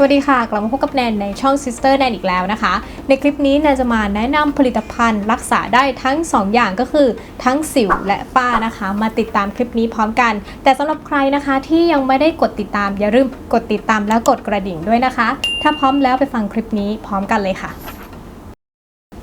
สวัสดีค่ะ กลับมาพบกับแนนในช่อง Sister แนนอีกแล้วนะคะ ในคลิปนี้แนนจะมาแนะนำผลิตภัณฑ์รักษาได้ทั้ง 2 อย่างก็คือทั้งสิวและฝ้านะคะ มาติดตามคลิปนี้พร้อมกัน แต่สำหรับใครนะคะที่ยังไม่ได้กดติดตาม อย่าลืมกดติดตามและกดกระดิ่งด้วยนะคะ ถ้าพร้อมแล้วไปฟังคลิปนี้พร้อมกันเลยค่ะ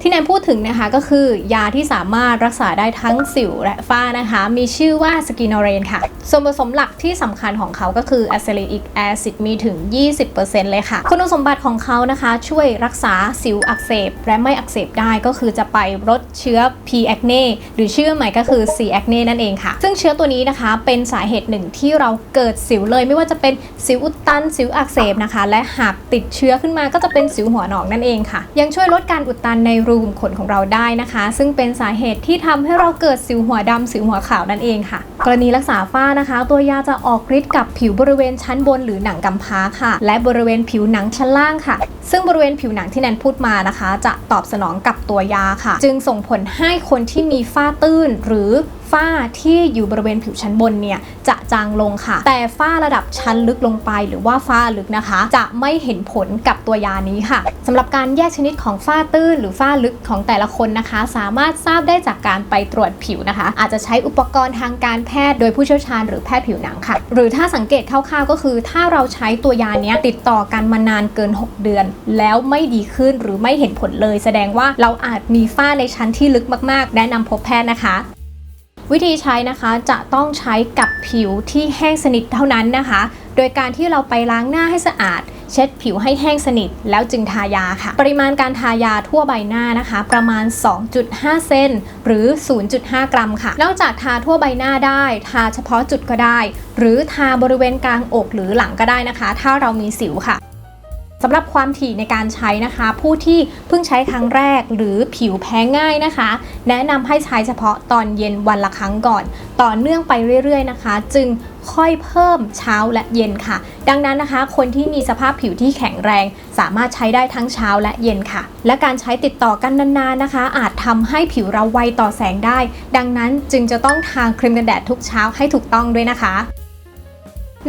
ที่แนนพูดถึงนะคะก็คือยาที่สามารถรักษาได้ทั้งสิวและฝ้านะคะ มีชื่อว่าสกินอเรนค่ะ ส่วนผสมหลักที่สำคัญของเขาก็คืออะซิลิกแอซิดมีถึง 20%เลยค่ะ คุณสมบัติของเขานะคะ ช่วยรักษาสิวอักเสบ และไม่อักเสบได้ก็คือจะไปลดเชื้อ P. acne หรือชื่อใหม่ก็คือ C. acne นั่นเองค่ะ ซึ่งเชื้อตัวนี้นะคะเป็นสาเหตุหนึ่งที่เราเกิดสิวเลย ไม่ว่าจะเป็นสิวอุดตัน สิวอักเสบนะคะ และหากติดเชื้อขึ้นมาก็จะเป็นสิวหัวหนองนั่นเองค่ะ ยังช่วยลดการอุดตันในรููขุมขนของเราได้นะคะ ซึ่งเป็นสาเหตุที่ทำให้เราเกิดสิวหัวดำสิวหัวขาวนั่นเองค่ะ กรณีรักษาฝ้านะคะ ตัวยาจะออกฤทธิ์กับผิวบริเวณชั้นบนหรือหนังกำพร้าค่ะ และบริเวณผิวหนังชั้นล่างค่ะ ซึ่งบริเวณผิวหนังที่แนนพูดมานะคะ จะตอบสนองกับตัวยาค่ะ จึงส่งผลให้คนที่มีฝ้าตื้นหรือฝ้าที่อยู่บริเวณผิวชั้นบนเนี่ยจะจางลงค่ะ แต่ฝ้าระดับชั้นลึกลงไป หรือว่าฝ้าลึกนะคะ จะไม่เห็นผลกับตัวยานี้ค่ะสำหรับการแยกชนิดของฝ้าตื้น หรือฝ้าลึกของแต่ละคนนะคะ สามารถทราบได้จากการไปตรวจผิวนะคะ อาจจะใช้อุปกรณ์ทางการแพทย์โดยผู้เชี่ยวชาญหรือแพทย์ผิวหนังค่ะ หรือถ้าสังเกตคร่าวๆก็คือ ถ้าเราใช้ตัวยาเนี้ยติดต่อกันมานานเกิน 6 เดือน แล้วไม่ดีขึ้นหรือไม่เห็นผลเลย แสดงว่าเราอาจมีฝ้าในชั้นที่ลึกมากๆ แนะนำพบแพทย์นะคะวิธีใช้นะคะจะต้องใช้กับผิวที่แห้งสนิทเท่านั้นนะคะ โดยการที่เราไปล้างหน้าให้สะอาด เช็ดผิวให้แห้งสนิท แล้วจึงทายาค่ะ ปริมาณการทายาทั่วใบหน้านะคะ ประมาณ 2.5 เซนหรือ 0.5 กรัมค่ะ นอกจากทาทั่วใบหน้าได้ ทาเฉพาะจุดก็ได้ หรือทาบริเวณกลางอกหรือหลังก็ได้นะคะ ถ้าเรามีสิวค่ะสำหรับความถี่ในการใช้นะคะ ผู้ที่เพิ่งใช้ครั้งแรกหรือผิวแพ้ง่ายนะคะ แนะนำให้ใช้เฉพาะตอนเย็นวันละครั้งก่อน ต่อเนื่องไปเรื่อยๆนะคะ จึง ค่อยเพิ่มเช้าและเย็นค่ะ ดังนั้นนะคะ คนที่มีสภาพผิวที่แข็งแรง สามารถใช้ได้ทั้งเช้าและเย็นค่ะ และการใช้ติดต่อกันนานๆนะคะ อาจทำให้ผิวเราไวต่อแสงได้ ดังนั้นจึงจะต้องทาครีมกันแดดทุกเช้าให้ถูกต้องด้วยนะคะ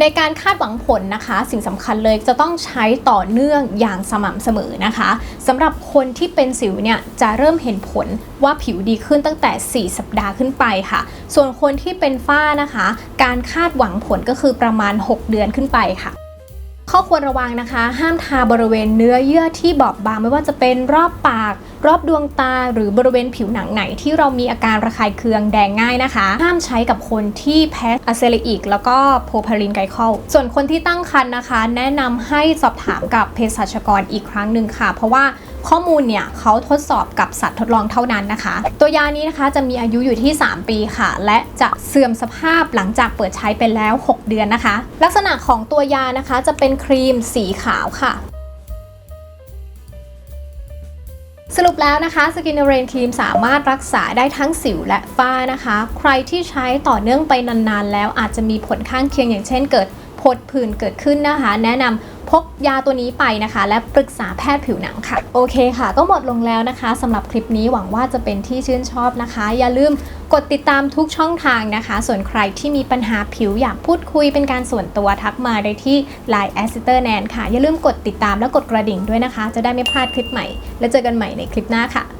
ในการคาดหวังผลนะคะ สิ่งสำคัญเลยจะต้องใช้ต่อเนื่องอย่างสม่ำเสมอนะคะสำหรับคนที่เป็นสิวเนี่ยจะเริ่มเห็นผลว่าผิวดีขึ้นตั้งแต่ 4 สัปดาห์ขึ้นไปค่ะ ส่วนคนที่เป็นฝ้านะคะ การคาดหวังผลก็คือประมาณ 6 เดือนขึ้นไปค่ะ ข้อควรระวังนะคะ ห้ามทาบริเวณเนื้อเยื่อที่บอบบางไม่ว่าจะเป็นรอบปาก รอบดวงตา หรือบริเวณผิวหนังไหนที่เรามีอาการระคายเคืองแดงง่ายนะคะ ห้ามใช้กับคนที่แพ้อะเซลอิก แล้วก็โพพารินไกลคอลส่วนคนที่ตั้งครรภ์นะคะ แนะนำให้สอบถามกับเภสัชกรอีกครั้งหนึ่งค่ะ เพราะว่า ข้อมูลเนี่ยเขาทดสอบกับสัตว์ทดลองเท่านั้นนะคะ ตัวยานี้นะคะจะมีอายุอยู่ที่ 3 ปีค่ะ และจะเสื่อมสภาพหลังจากเปิดใช้ไปแล้ว 6 เดือนนะคะ ลักษณะของตัวยานะคะจะเป็นครีมสีขาวค่ะสรุปแล้วนะคะสกินเรนครีมสามารถรักษาได้ทั้งสิวและฝ้านะคะ ใครที่ใช้ต่อเนื่องไปนานๆ แล้วอาจจะมีผลข้างเคียงอย่างเช่นเกิดผดผื่นเกิดขึ้นนะคะ แนะนำ พกยาตัวนี้ไปนะคะ และปรึกษาแพทย์ผิวหนังค่ะ โอเคค่ะ ก็หมดลงแล้วนะคะสำหรับคลิปนี้หวังว่าจะเป็นที่ชื่นชอบนะคะ อย่าลืมกดติดตามทุกช่องทางนะคะ ส่วนใครที่มีปัญหาผิวอยากพูดคุยเป็นการส่วนตัวทักมาได้ที่ Line a s i t e r n a n ค่ะ อย่าลืมกดติดตามและกดกระดิ่งด้วยนะคะ จะได้ไม่พลาดคลิปใหม่ แล้วเจอกันใหม่ในคลิปหน้าค่ะ